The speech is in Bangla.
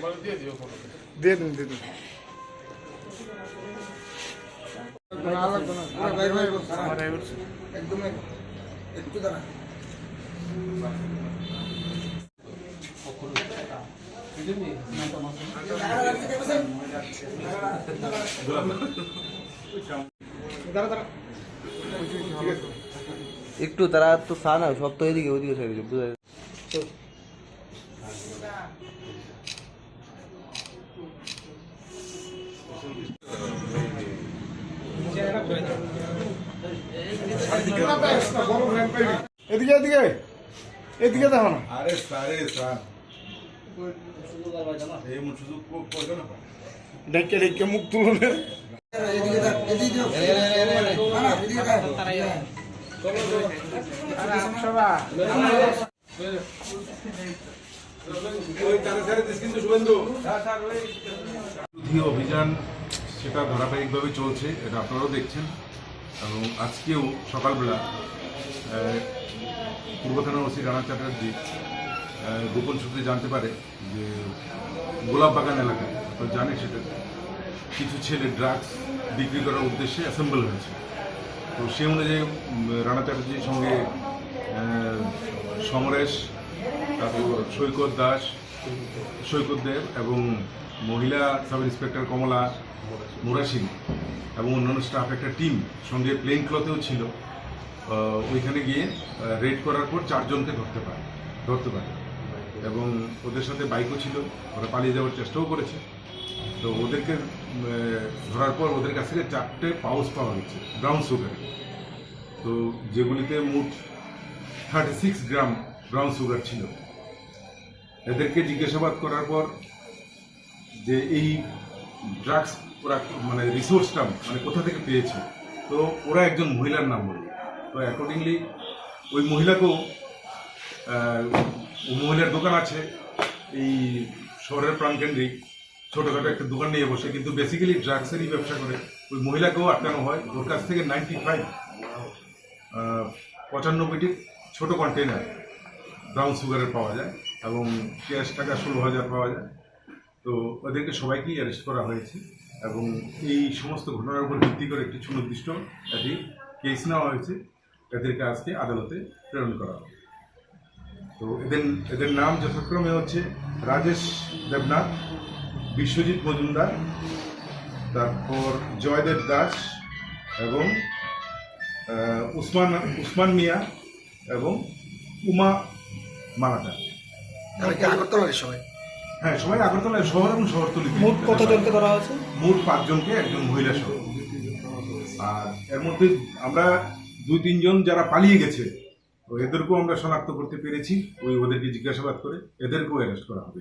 আমার দিয়ে দিও ফটো দিয়ে দিন দিয়ে দিন। একদম একটু দাঁড়া দাঁড়া দাঁড়া একটু তারা তো সা না সব তো এদিকে ওদিকে বুঝা এদিকে এদিকে। এদিকে দেখো না। আরে সারে মুখ শুধু ডেকে ডেকে মুখ তুলুন বিরোধী অভিযান সেটা ধারাবাহিকভাবে চলছে, এটা আপনারাও দেখছেন। এবং আজকেও সকালবেলা পূর্ব থানার ওসি রানা চ্যাটার্জি গোপন সূত্রে জানতে পারে যে গোলাপ বাগান এলাকায়, আপনারা জানেন সেটা, কিছু ছেলে ড্রাগস বিক্রি করার উদ্দেশ্যে অ্যাসেম্বল হয়েছে। তো সে অনুযায়ী রানা চ্যাটার্জির সঙ্গে সমরেশ, তারপর সৈকত দাস, সৈকত দেব এবং মহিলা সাব ইন্সপেক্টর কমলা মুরাসিন এবং অন্যান্য স্টাফ একটা টিম সঙ্গে প্লেন ক্লথেও ছিল। ওইখানে গিয়ে রেড করার পর চারজনকে ধরতে পারে ধরতে পারে। এবং ওদের সাথে বাইকও ছিল, ওরা পালিয়ে যাওয়ার চেষ্টাও করেছে। তো ওদেরকে ধরার পর ওদের কাছ থেকে চারটে পাউস পাওয়া গেছে ব্রাউন সুগার তো যেগুলিতে মোট thirty six gram brown sugar ছিল। এদেরকে জিজ্ঞাসাবাদ করার পর যে এই ড্রাগস ওরা মানে রিসোর্সটা মানে কোথা থেকে পেয়েছে। তো ওরা একজন মহিলার নাম বলল তো অ্যাকর্ডিংলি ওই মহিলাকেও মহিলার দোকান আছে এই শহরের প্রাণকেন্দ্রিক ছোটোখাটো একটা দোকান নিয়ে বসে, কিন্তু বেসিক্যালি ড্রাগসেরই ব্যবসা করে। ওই মহিলাকেও আটকানো হয়। ওর কাছ থেকে নাইনটি ফাইভ পঁচানব্বইটি ছোটো কন্টেনার ব্রাউন সুগারের পাওয়া যায় এবং ক্যাশ টাকা ষোলো হাজার পাওয়া যায়। তো ওদেরকে সবাইকেই অ্যারেস্ট করা হয়েছে এবং এই সমস্ত ঘটনার উপর ভিত্তি করে একটি সুনির্দিষ্ট একটি কেস নেওয়া হয়েছে। এদেরকে আজকে আদালতে প্রেরণ করা হবে। তো এদের এদের নাম যথাক্রমে হচ্ছে রাজেশ দেবনাথ, বিশ্বজিৎ মজুমদার, তারপর জয়দেব দাস এবং উসমান উসমান মিয়া এবং উমা আগরতলার সবাই? হ্যাঁ সবাই আগরতলা শহর এবং শহরতলি মোট কতজনকে ধরা হয়েছে? মোট পাঁচজনকে একজন মহিলা সহ। আর এর মধ্যে আমরা দুই তিনজন যারা পালিয়ে গেছে এদেরকেও আমরা শনাক্ত করতে পেরেছি। ওই ওদেরকে জিজ্ঞাসাবাদ করে এদেরকেও অ্যারেস্ট করা হবে।